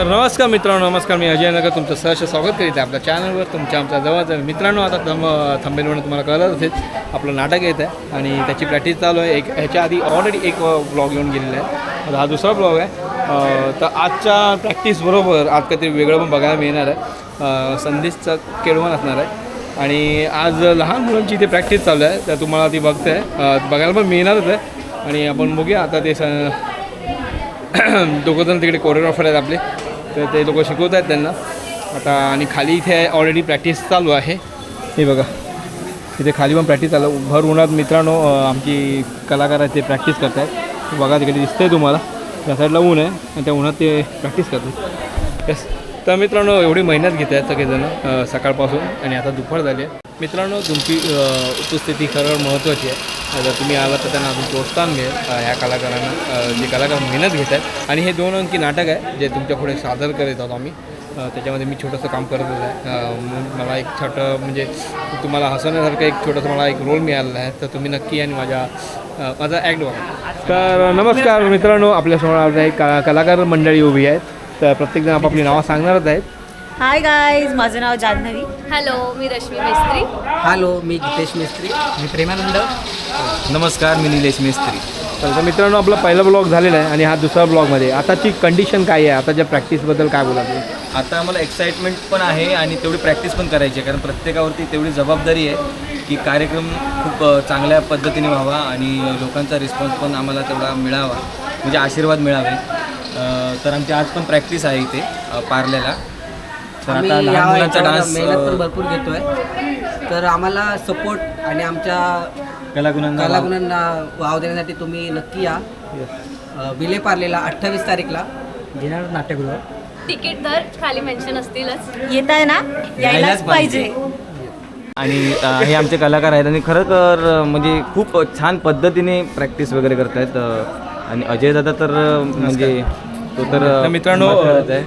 तर नमस्कार मित्रांनो नमस्कार मी अजय नगर. तुमचं सहर्ष स्वागत करीत आहे आपल्या चॅनलवर तुमच्या आमच्या जवळच मित्रांनो आता थंब थंबेलवरून तुम्हाला कळलं असेल आपलं नाटक येत आहे आणि त्याची प्रॅक्टिस चालू आहे. एक ह्याच्या आधी ऑलरेडी एक ब्लॉग येऊन गेलेला आहे. आता हा दुसरा ब्लॉग आहे. तर आजच्या प्रॅक्टिसबरोबर आज काहीतरी वेगळं पण बघायला मिळणार आहे. अं, संदेशचं केळवण असणार आहे. आणि आज लहान मुलांची इथे प्रॅक्टिस चालू आहे. तर तुम्हाला ती बघतं आहे बघायला पण मिळणारच आहे. आणि आपण बघूया आता ते स दोघं जण तिकडे कोरिओग्राफर आहेत आपले. तर ते लोक शिकवत आहेत त्यांना. आता आणि खाली इथे ऑलरेडी प्रॅक्टिस चालू आहे. हे बघा. इथे खाली पण प्रॅक्टिस चालू. भर उन्हात मित्रांनो आमची कलाकार आहेत ते प्रॅक्टिस करत आहेत. बघा तिकडे दिसतंय तुम्हाला. त्या साईडला ऊन आहे आणि त्या उन्हात ते प्रॅक्टिस करतात. यस तर मित्रांनो एवढी मेहनत घेत आहेत सगळेजण सकाळपासून आणि आता दुपार झाली आहे. मित्रांनो तुमची उपस्थिती खरं महत्त्वाची आहे. जर तुम्ही आलात तर त्यांना अजून प्रोत्साहन मिळेल ह्या कलाकारांना जे कलाकार मेहनत घेत आहेत. आणि हे दोन अंकी नाटक आहे जे तुमच्यापुढे सादर करत आहोत आम्ही. त्याच्यामध्ये मी छोटंसं काम करत आहे मग मला एक छोटं म्हणजे तुम्हाला हसवण्यासारखं एक छोटंसं मला एक रोल मिळालेला आहे. तर तुम्ही नक्की आणि माझ्या माझा ॲक्ट बघा. तर नमस्कार मित्रांनो. आपल्यासमोर एक कलाकार मंडळी उभी आहेत. तर प्रत्येकजण आपापली नावं सांगणारच आहेत. हाय गाईज माझं नाव जान्हवी. हॅलो मी रश्मी मेस्त्री. हॅलो मी जितेश मिस्त्री. मी प्रेमानंद. नमस्कार मी निलेश मिस्त्री. तर तर मित्रांनो आपला पहिला ब्लॉग झालेला आहे आणि हा दुसरा ब्लॉगमध्ये आताची कंडिशन काय आहे? आताच्या प्रॅक्टिसबद्दल काय बोला तुम्ही? आता आम्हाला एक्साइटमेंट पण आहे आणि तेवढी प्रॅक्टिस पण करायची आहे. कारण प्रत्येकावरती तेवढी जबाबदारी आहे की कार्यक्रम खूप अ, चांगल्या पद्धतीने व्हावा आणि लोकांचा रिस्पॉन्स पण आम्हाला तेवढा मिळावा. म्हणजे आशीर्वाद मिळावे. अ, तर आमची आज पण प्रॅक्टिस आहे इथे अ, पार्ल्याला. तर आम्ही आता लहान मुलांचा याच्यावर डान्स मेहनत पण भरपूर घेतोय. तर आम्हाला सपोर्ट आणि आमच्या कलागुणांना कलागुणांना वाव देण्यासाठी तुम्ही नक्की या. अ, विले पार्लेला अठ्ठावीस तारीखला. घेणार नाट्यगृह. तिकीट दर खाली मेन्शन असतीलच. येत आहे ना? यायलाच पाहिजे. आणि अ, हे आमचे कलाकार आहेत आणि खरंतर अ, म्हणजे खूप छान पद्धतीने प्रॅक्टिस वगैरे करतायत. अ, आणि अजय दादा तर अ, म्हणजे तो तर मित्रांनो.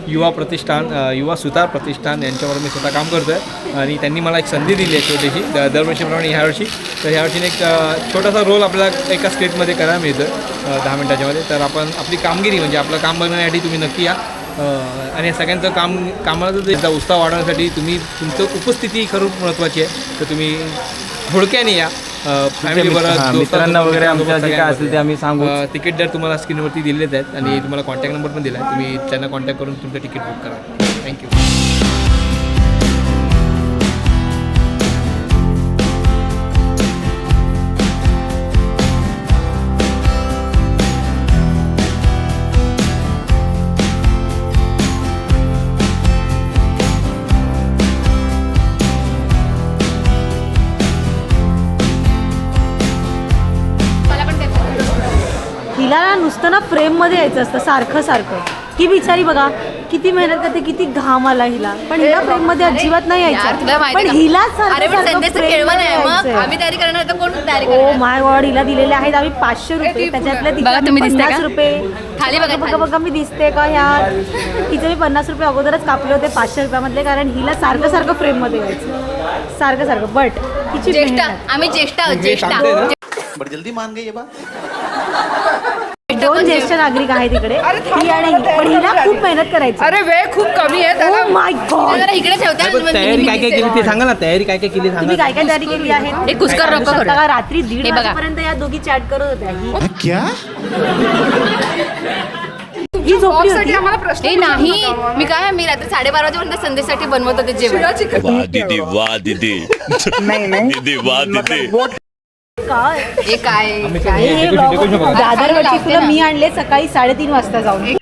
युवा प्रतिष्ठान युवा सुतार प्रतिष्ठान यांच्यावर मी स्वतः काम करतो आहे आणि त्यांनी मला एक संधी दिली आहे छोटीशी दरवर्षीप्रमाणे ह्यावर्षी तर ह्यावर्षी एक छोटासा रोल आपल्याला एका स्टेटमध्ये करायला मिळतं दहा मिनटाच्यामध्ये तर आपण आपली कामगिरी म्हणजे आपलं काम बघण्यासाठी तुम्ही नक्की या. आणि या सगळ्यांचं काम कामाचा एकदा उत्साह वाढवण्यासाठी तुम्ही तुमचं उपस्थिती खरंच महत्त्वाची आहे. तर तुम्ही थोडक्याने या. फॅमिली मित्रांना वगैरे आमच्या जे काय असेल ते आम्ही सांगू. तिकीट दर तुम्हाला स्क्रीनवरती दिलेले आहेत आणि तुम्हाला कॉन्टॅक्ट नंबर पण दिला आहे तुम्ही त्यांना कॉन्टॅक्ट करून तुमचं तिकीट बुक करा. थँक्यू ना फ्रेममध्ये यायचं असतं सारखं सारखं. ही बिचारी बघा किती मेहनत करते किती घाम आला हिला. पण हिला फ्रेममध्ये अजिबात नाही यार तुला यायचं माहिती पण का? हिला अरे पण संदेशचं केळवण आहे मग? आम्ही तयारी करणार तर कोण तयारी ओ करणार माय गॉड हिला दिलेले आहेत आम्ही पाचशे रुपये. त्याच्यातले बघा, तुम्ही का? रुपये. खाली बघा, बघा खाली. बघा मी दिसते का ह्या तिचे मी पन्नास रुपये अगोदरच कापले होते पाचशे रुपयामधले कारण हिला सारखं सारखं फ्रेममध्ये यायचं. सारखं सारखं. बट हिची ज्येष्ठ मेहनत. आम्ही ज्येष्ठ आहोत ज्येष्ठ. सांगते ना? बड़ी जल्दी मान गई ये बात दोन ज्येष्ठ नागरिक आहेत तिकडे ही आणि. पण हिला खूप मेहनत करायची. अरे वेळ खूप कमी आहे त्याला माय गॉड जरा इकडे ठेवते मग तयारी मी काय काय. केली ते सांगा ना तयारी काय काय केली तुम्ही सांगा काय काय तयारी केली आहे? हे कुस्कर नको करू. रात्री दीड हे बघा. वाजेपर्यंत या दोघी चॅट करत होत्या. ही क्या? ही झोपली साठी होती. आम्हाला प्रश्न ए नाही. मी काय मी रात्री साडेबारा वाजेपर्यंत संदेशसाठी बनवत होते जेवण. वाह दीदी वाह दीदी. दीदी वाह दीदी. काय? हे काय? काय? vlog- दादरवरची फुलं मी आणले सकाळी साडेतीन वाजता जाऊन. मी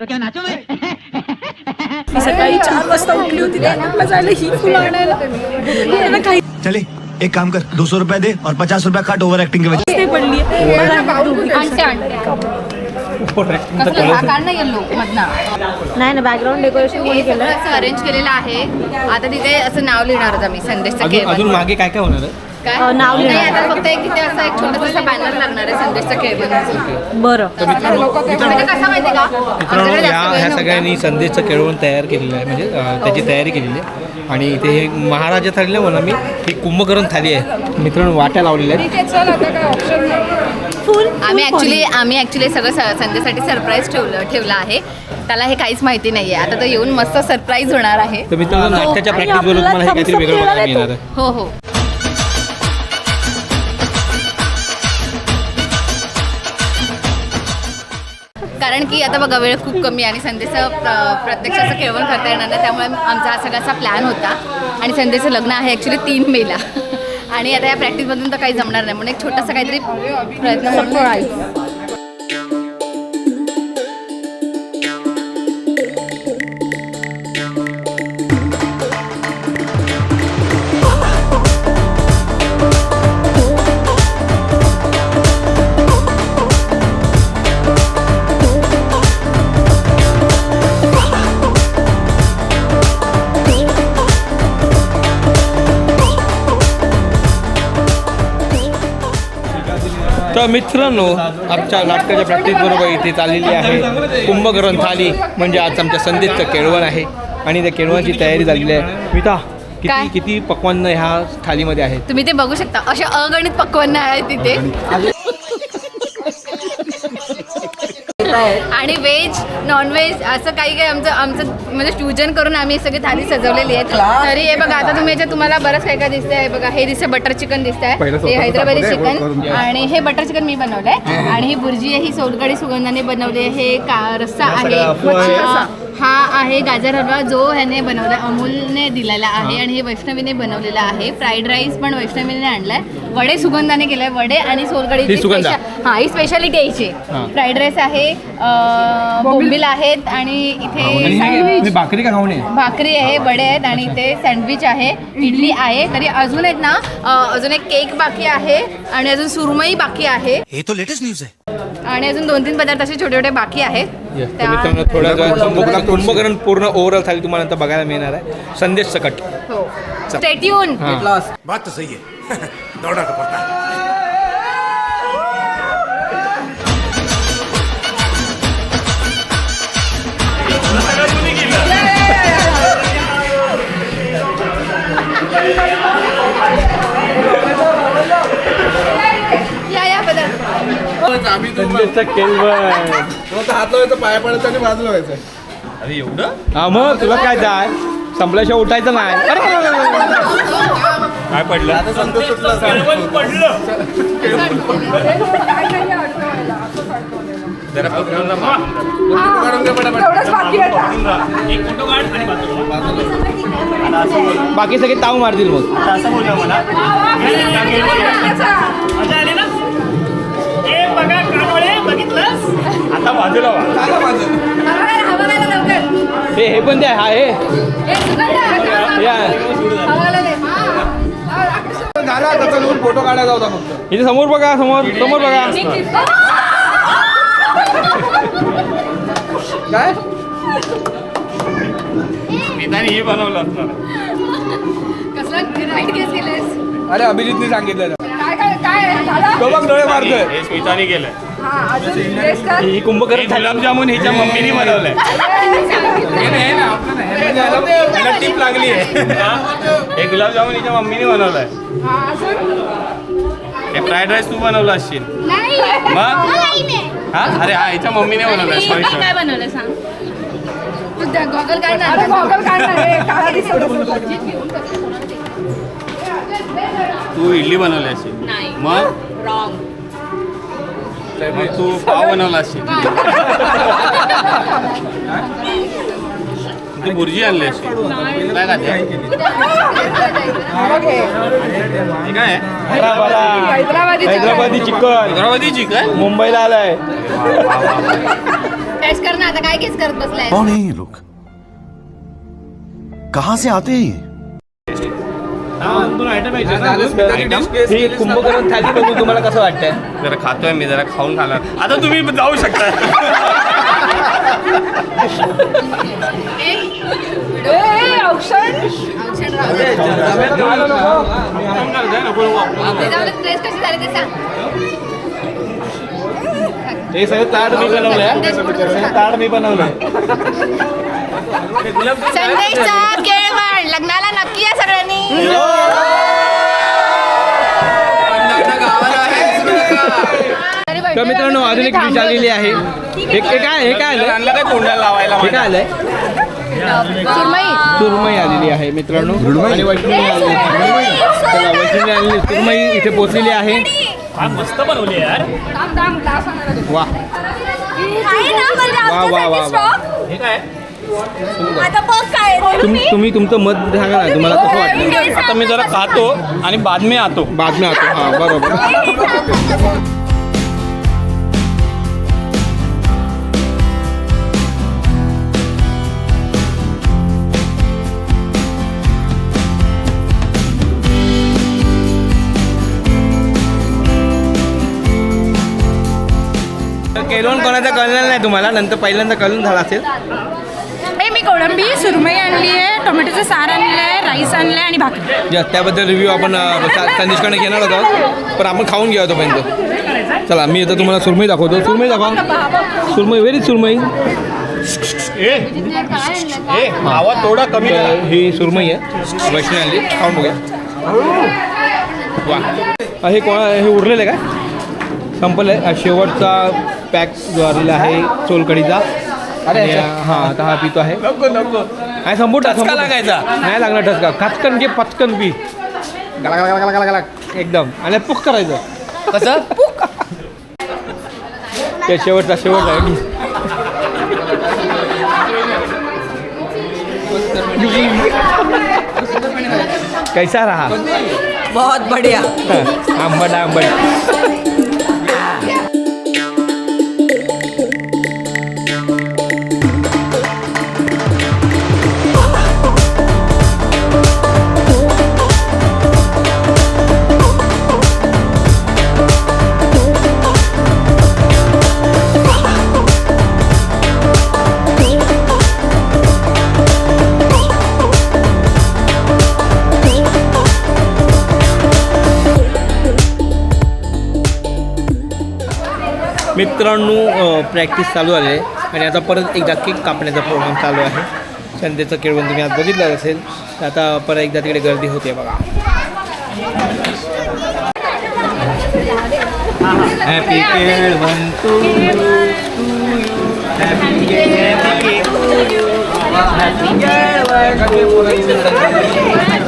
सकाळी चार वाजता उठली होती. जायला ही फुलं आणायला. काही चले एक काम कर दो सौ रुपया दे और पचास रुपया काट ओवर एक्टिंग के वजह ते पडली आणते आणते कसलं? आकार नाही येलो मधनं. नाही ना बॅकग्राऊंड डेकोरेशन कोणी केलं? असं अरेंज केलेलं आहे. आता तिथे असं नाव लिहिणार होतं मी अजून अजून मागे काय काय होणार आहे? काय? नाव नाही लिहिणार. आता फक्त एक तिथे असं एक छोटंसं बॅनर लागणार आहे संदेशचं बरं. म्हणजे कसं का? मित्रांनो आमच्याकडे या जास्त वेळ ह्या नव्हता. सगळ्यांनी संदेशचं केळवण तयार केलेलं आहे. म्हणजे अं, त्याची तयारी केलेली आहे. आणि इथे हे महाराजा थालीला म्हणा मी ही कुंभकर्ण थाली आहे. मित्रांनो वाट्या लावलेल्या आहेत. ठीक आहे चल आता काय ऑप्शन नाही. फुल आम्ही ॲक्च्युली आम्ही ॲक्च्युली सगळं स- संध्यासाठी सरप्राईज ठेवलं ठेवलं आहे. त्याला हे काहीच माहिती नाही आहे आता तो येऊन मस्त सरप्राईज होणार आहे. तर मित्रांनो नाट्याच्या आणि प्रॅक्टिस बरोबर तुम्हाला हे काहीतरी आपल्याला वेगळं बघायला thumbs up मिळणार आहे. हो हो. कारण की आता बघा वेळ खूप कमी आहे आणि संध्येचं प्र- प्रत्यक्ष असं केळवण करता येणार नाही. त्यामुळे आमचा हा सगळ्याचा प्लॅन होता. आणि संध्येचं लग्न आहे ॲक्च्युली तीन मेला. आणि आता या प्रॅक्टिसमधून तर काही जमणार नाही. म्हणून एक छोटासा काहीतरी प्रयत्न म्हणून मित्रांनो आमच्या नाटकाच्या प्रॅक्टिस बरोबर इथे चाललेली आहे कुंभकरण थाली म्हणजे आज आमच्या संदेशचं केळवण आहे. आणि त्या केळवणाची तयारी झालेली आहे. मिता काय? किती किती पक्वान्न ह्या थालीमध्ये आहेत? तुम्ही ते बघू शकता. असे अगणित पक्वान्न आहेत तिथे. आणि व्हेज नॉनव्हेज असं काही काही आमचं आमचं म्हणजे फ्युजन करून आम्ही हे सगळी थाली सजवलेली आहे तरी हे बघा आता तुम्ही याच्यात तुम्हाला बरंच काय काय दिसतंय. हे बघा हे दिसतंय बटर चिकन दिसतंय. हे हैदराबादी चिकन आणि हे बटर चिकन मी बनवलंय. आणि ही बुर्जी आहे ही सोलकडी सुगंधाने बनवली आहे. हे का रस्सा. आहे. हा- हा आहे गाजर हलवा जो ह्याने बनवला अमूलने दिलेला आहे आणि हे वैष्णवीने बनवलेला आहे. फ्राईड राईस पण वैष्णवीने आणलाय. वडे सुगंधाने केलाय. वडे आणि सोलकडी ही सुगंधा. हा ही स्पेशालिटी यायची हा. फ्राईड राईस आहे बोंबील आहेत आणि इथे हे- सँडविच हे भाकरी आहे भाकरी आहे वडे आहेत आणि इथे सँडविच आहे इडली आहे. तरी अजून आहेत ना अजून एक केक बाकी आहे आणि अजून सुरमई बाकी आहे. ये तो लेटेस्ट न्यूज है आणि अजून दोन तीन पदार्थ असे छोटे छोटे बाकी आहेत. त्या- थोड्या वेळात कुंभकरण पूर्ण ओव्हरऑल थाली तुम्हाला नंतर बघायला मिळणार आहे. संदेश सकट. हो. स्टेट्यून बात तो सही है दौड़ना तो पड़ता. है हात लावायचं पाया पडायचं आणि बाजूला व्हायचं. अरे एवढं? हा मग तुला काय जाय? संपल्याशिवाय उठायचं नाही. काय पडलं? आता संतोष सुटला जरा पकडून बाकी सगळे ताव मारतील मग. आता बाजूला वा. हे हे पण द्या हा हे या. हा. झाला आता चलून फोटो काढायचा होता फक्त इथे समोर बघा समोर समोर बघा काय हे बनवलं असणार अरे अभिजितने सांगितलं काय काय काय आहे? झालं? तो बघ डोळे मारतोय हे स्मिताने केलंय हा. ही कुंभकरण गुलाबजामुन हिच्या मम्मीने बनवलंय. टीप लागली आहे. हे गुलाबजामुन हिच्या मम्मीने बनवलंय. हा, हे फ्राईड राईस तू बनवलं असशील. मग? हा? अरे हा हिच्या मम्मीने बनवलंय. सॉरी सॉरी काय बनवलं सांग. गॉगल काय गॉगल. तू इडली बनवली असशील नाही. मग? रॉंग मग तू पाव बनवला असशील तू बुर्जी आणली असशील काय काय आहे? Hyderabadi chicken. Hyderabadi chicken. Hyderabadi chicken? मुंबईला आलाय. टेस्ट कर ना आता काय केस करत बसलाय? कौन है ये लोग कहाँ से आते हैं ये? ही कुंभकरण थाली बघून तुम्हाला कसं वाटतंय? जरा खातोय मी जरा खाऊन खाणार. आता तुम्ही जाऊ शकता. ए, ए, औषध. टेस्ट कशी झाली ते सांग हे सगळं ताट मी बनवलंय. ताट मी बनवलंय. संदेशचा केळवण लग्नाला नक्की या सगळ्यांनी. तरी तर मित्रांनो अजून एक डिश आलेली आहे. हे हे काय हे काय आलं आणलं काय तोंडाला लावायला हे काय आलंय? सुरमई. सुरमई आलेली आहे मित्रांनो. आणि वैष्णवी आलेली चला वैष्णवी आलेली सुरमई इथे पोचलेली आहे. वा. वा वा वा वा. आता बघ काय तुम्ही तुम्ही तुमचं मत सांगा ना तुम्हाला कसं वाटलं आता मी जरा खातो आणि बाद में आतो. बातम्या आतो हां बरोबर. केलवण कोणाचं कळलं नाही तुम्हाला? नंतर पहिल्यांदा कळून झाला असेल. कोळंबी सुरमई आणली आहे टोमॅटोचं सार आणलं आहे राईस आणलं आहे आणि भाकरी. या त्याबद्दल रिव्ह्यू आपण संदेशकडे घेणार होतो. पण आपण खाऊन घेऊ तोपर्यंत. चला मी आता तुम्हाला सुरमई दाखवतो. सुरमई दाखवा. सुरमई व्हेरी सुरमई? आवाज थोडा कमी ही सुरमई आहे. वैष्णवी आणली. खाऊन बघूया. वा. हे कोणा हे उरलेलं आहे का? संपलं आहे शेवटचा पॅक जो आलेला आहे सोलकडीचा आणि हां आता हा पितो आहे. नको नको. नाही संपूट ठसका लागायचा. नाही लागणार ठसका. खाचकन घे पचकन पी गला गला गला गला गला. एकदम. आणि पुक करायचं. कसं? ते शेवटचा शेवटचा. आहे. कैसा रहा? बहुत बढिया. आंबट आंबट. मित्रांनो प्रॅक्टिस चालू आहे. आणि आता परत एकदा केक कापण्याचा प्रोग्राम चालू आहे. संध्येचं केळवण तुम्ही आज बघितलं असेल तर आता परत एकदा तिकडे गर्दी होते बघा. हॅपी केळवण टू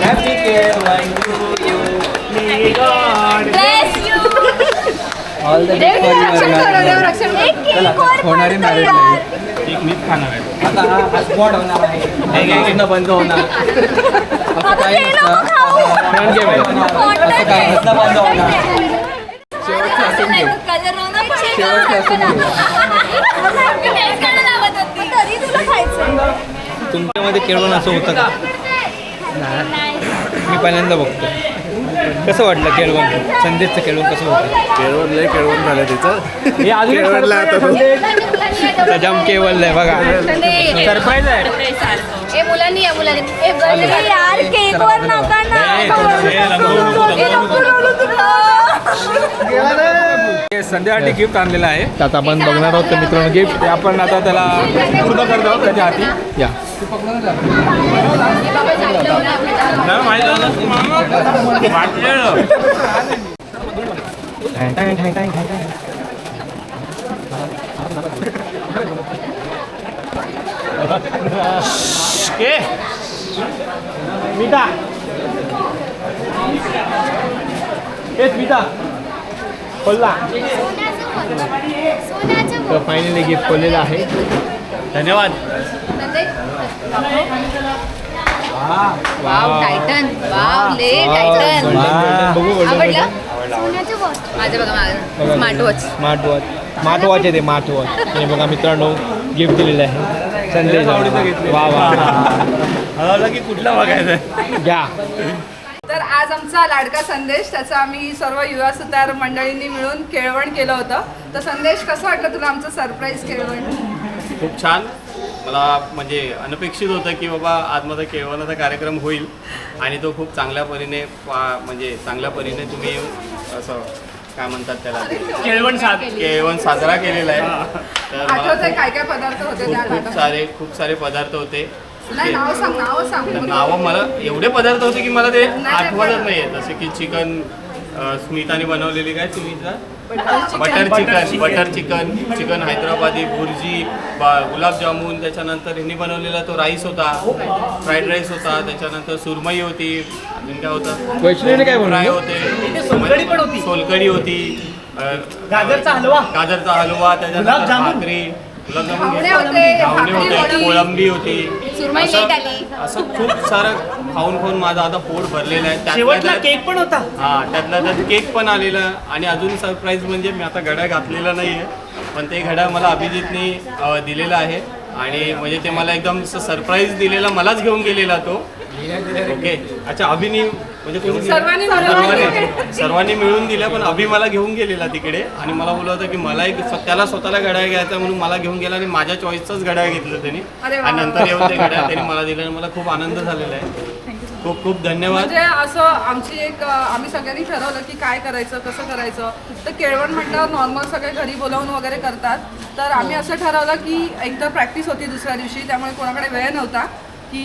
हॅपी केळवण ऑल द होणारी मॅरेज आता हा हसबॉड होणार आहे. बंद होणार. असं काही नसतं असं काही नसतं बंद होणार. शेवटचं असून घेऊ शेवटचं असून तुमच्यामध्ये केळवण असं होतं का? मी पहिल्यांदा बघतो कसं वाटलं केळवण संदेशचं केळवण कसं होतं? केळवण लय केळवण झालं तिचं हे अजून एक केळवणला आता तो. सजाम केवल आहे बघा. सरप्राईज आहे. ए मुलांनी या मुलांनी. ए बरं. यार केकवर नका ना. ए, थोडं- ए, नको, नको, नको, ए, नको रडू तुला. संध्याकाळी गिफ्ट आणलेलं आहे. आता आपण बघणार आहोत तर मित्रांनो गिफ्ट ते आपण आता त्याला पूर्ण करतो आहोत त्याच्या हाती. या. ए स्मिता ए स्मिता खोलला तर फायनली गिफ्ट खोललेलं आहे. धन्यवाद. वाव टायटन वाव ले टायटन आवडलं? माझं बघा माझं. Smart watch smart watch smart watch आहे ते स्मार्ट वॉच आणि बघा मित्रांनो गिफ्ट दिलेलं आहे. संदेश वा वा. की कुठला बघायचं? घ्या. तर आज आमचा लाडका संदेश त्याचा आम्ही सर्व युवा सुतार मंडळींनी मिळून केळवण केलं होतं. तर संदेश कसं वाटलं तुला आमचं सरप्राईज केळवण? खूप छान. मला म्हणजे अनपेक्षित होतं की बाबा आज माझा केळवणाचा कार्यक्रम होईल आणि तो खूप चांगल्या परीने पा- म्हणजे चांगल्या परीने तुम्ही असं काय म्हणतात त्याला? केळवण साध केळवण साजरा केलेला आहे. तर काय काय पदार्थ होते खूप त्या खूप? सारे खूप सारे पदार्थ होते. नाव सांग नाव सांग. तर नावं मला एवढे पदार्थ होते की मला ते पण- नाही आहे जसे की चिकन स्मिताने बनवलेली काय Smita butter chicken. Butter chicken chicken. Hyderabadi bhurji बा- गुलाबजामुन त्याच्यानंतर ह्यांनी बनवलेला तो राईस होता. फ्राईड राईस होता त्याच्यानंतर सुरमई होती. अजून काय होतं? काय फ्राय बनवलं होते सोलकढी पण होती. गाजरचा हलवा. गाजरचा हलवा त्याच्यानंतर गुलाबजामुन. भाकरी गुलाबजामुन घावणे घेतले. होते, घावणे भाकरी होते होती. कोळंबी होती सुरमई असं- आली. असं खूप सारं खाऊन खाऊन माझं आता पोट भरलेलं आहे त्यातल्या शेवटला त्यात- केक पण होता हा त्यातल्या त्यात केक पण आलेला आणि अजून सरप्राईज म्हणजे मी आता घड्याळ घातलेला नाही आहे पण ते घड्याळ मला अभिजितनी अ, दिलेलं आहे आणि म्हणजे ते मला एकदम सरप्राईज दिलेला मलाच घेऊन गेलेला तो ओके अच्छा अभिनी म्हणजे सर्वांनी मिळून सर्वांनी सर्वांनी मिळून दिल्या पण अभि मला घेऊन गेलेला तिकडे. आणि मला होतं की मला एक स्वतःला स्वतःला घड्याळ घ्यायचा म्हणून मला घेऊन गेला आणि माझ्या चॉईसचाच घड्याळ घेतलं त्यांनी. आणि नंतर येऊन ते घड्याळ त्यांनी मला दिलं आणि मला खूप आनंद झालेला आहे. खूप खूप धन्यवाद. म्हणजे असं आमची एक आम्ही सगळ्यांनी ठरवलं की काय करायचं कसं करायचं. तर केळवण म्हटल्यावर नॉर्मल सगळे घरी बोलावून वगैरे करतात. तर आम्ही असं ठरवलं की एकदा प्रॅक्टिस होती दुसऱ्या दिवशी त्यामुळे कोणाकडे वेळ नव्हता. की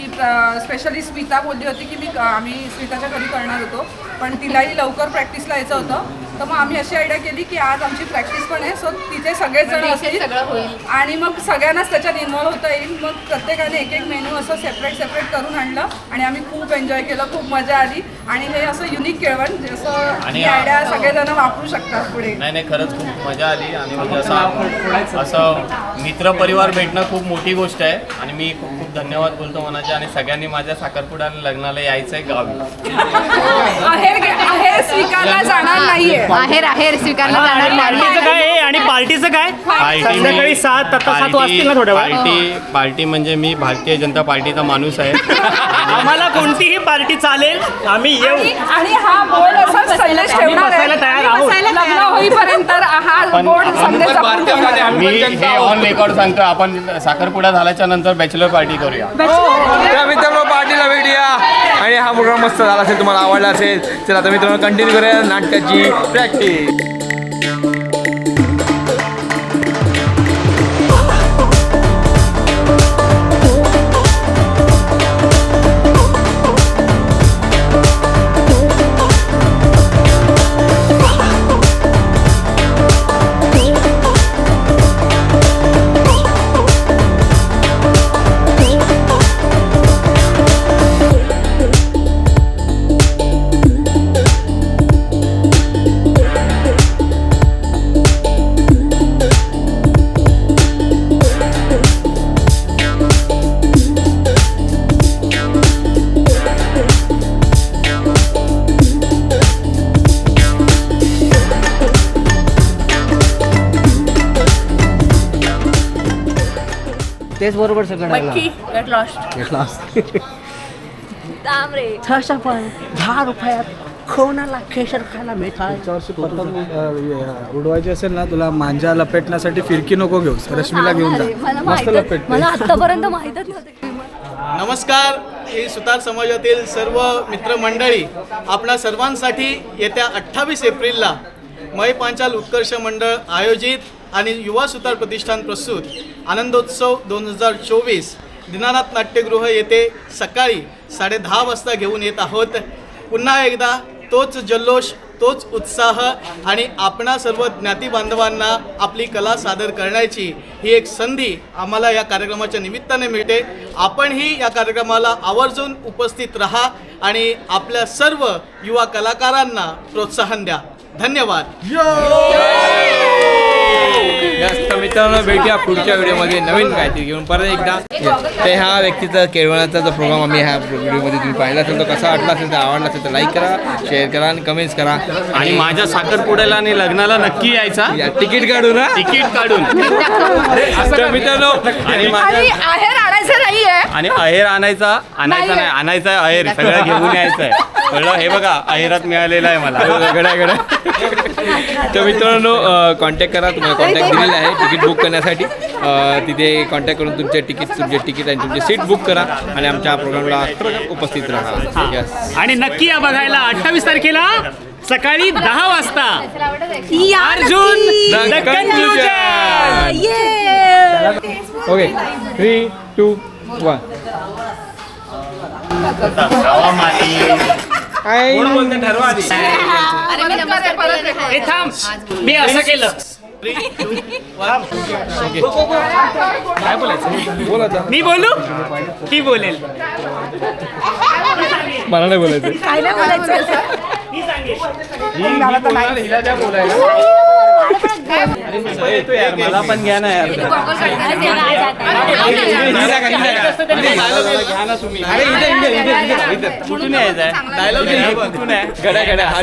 स्पेशली स्मिता बोलली होती की मी आम्ही स्मिताच्या घरी करणार होतो पण तिलाही लवकर प्रॅक्टिसला यायचं होतं. तर मग आम्ही अशी आयडिया केली की आज आमची प्रॅक्टिस पण आहे सो तिथे सगळेच जण असतील. सगळं होईल. आणि मग सगळ्यांनाच त्याच्यात इन्व्हॉल्व होता येईल. मग प्रत्येकाने एक एक मेनू असं सेपरेट सेपरेट करून आणलं आणि आम्ही खूप एन्जॉय केलं खूप मजा आली. आणि हे असं युनिक केळवण जसं आणि आयडिया सगळेजण वापरू शकतात पुढे. नाही नाही खरंच खूप मजा आली. आणि म्हणजे असं असं मित्रपरिवार भेटणं खूप मोठी गोष्ट आहे. आणि मी खूप धन्यवाद बोलतो मनाचे आणि सगळ्यांनी माझ्या साखरपुड्याला लग्नाला यायचं आहे गावी आहेर आहेर स्वीकारला जाणार नाहीये. आहेर आहेर स्वीकारला जाणार नाही आहे आणि पार्टीचं काय? संध्याकाळी सात आता सात वाजतील ना थोड्या पार्टी पार्टी म्हणजे मी भारतीय जनता पार्टीचा माणूस आहे. आम्हाला कोणतीही पार्टी चालेल आम्ही येऊ. आणि हा बोर्ड असा संदेश आम्ही ठेवणार बसायला तयार आहोत. आहे लग्न होईपर्यंत हा बोर्ड संदेश आपण ठेवणार आहे. मी हे ऑन रेकॉर्ड सांगतो आपण साखरपुडा झाल्याच्यानंतर बॅचलर पार्टी करूया. तर मित्रांनो पार्टीला भेटूया आणि हा प्रोग्राम मस्त झाला असेल तुम्हाला आवडला असेल चला आता मित्रांनो कंटिन्यू करूया नाटकाची प्रॅक्टिस तेच बरोबर सगळं दहा रुपयात कोणाला केशर खायला मिळतात त्याच्यावरची पतंग उडवायची असेल ना तुला मांजा लपेटण्यासाठी फिरकी नको घेऊस रश्मीला घेऊन जा. मस्त लपेट मला आतापर्यंत माहीतच नव्हतं नमस्कार ही सुतार समाजातील सर्व मित्रमंडळी आपणा सर्वांसाठी येत्या अठ्ठावीस एप्रिलला मय पांचाल उत्कर्ष मंडळ आयोजित आणि युवा सुतार प्रतिष्ठान प्रस्तुत आनंदोत्सव दोन हजार चोवीस दिनानाथ नाट्यगृह येथे सकाळी साडे दहा वाजता घेऊन येत आहोत. पुन्हा एकदा तोच जल्लोष तोच उत्साह आणि आपणा सर्व ज्ञाती बांधवांना आपली कला सादर करण्याची ही एक संधी आम्हाला या कार्यक्रमाच्या निमित्ताने मिळते. आपणही या कार्यक्रमाला आवर्जून उपस्थित राहा आणि आपल्या सर्व युवा कलाकारांना प्रोत्साहन द्या. धन्यवाद. जास्त मित्रांनो भेटूया पुढच्या व्हिडिओमध्ये नवीन काहीतरी घेऊन. परत एकदा ते ह्या व्यक्तीचा केळवणाचा जो प्रोग्राम आम्ही ह्या व्हिडिओमध्ये तुम्ही पाहिला असेल तो कसा वाटला असेल तर आवडला असेल तर लाईक करा शेअर करा आणि कमेंट्स करा. आणि माझ्या साखरपुड्याला आणि लग्नाला नक्की यायचा. या, तिकीट काढू ना? तिकीट काढून. तर मित्रांनो आणि आणि माझ्या आहेर आणायचं नाहीये. आणि अहेर आणायचा आणायचा नाही आणायचा आहे अहेर सगळं घेऊन यायचं आहे कळलं हे बघा अहेरात मिळालेला आहे मला. गड्या गड्या. तर मित्रांनो कॉन्टॅक्ट करा तुम्हाला कॉन्टॅक्ट दिलेला आहे तिकीट बुक करण्यासाठी. अ, तिथे कॉन्टॅक्ट करून तुमचे तिकीट तुमचे तिकीट आणि तुमची सीट बुक करा आणि आमच्या प्रोग्रामला उपस्थित राहा. आणि नक्की या बघायला अठ्ठावीस तारखेला सकाळी दहा वाजता. Arjun. Okay three two one कोण बोलते? ठरवा आधी. अरे मी नमस्कार परत. थांब. मी असं केलं. काय बोलायचं? बोल आता. मी बोलू? ती बोलेल. मला नाही बोलायचं. काय नाही बोलायचं? हिला द्या बोलायला. मला पण घ्या ना यार. अरे इथे इथे इथे इथे कुठून यायचं डायलॉग कुठून आहे? गड्या गड्या हा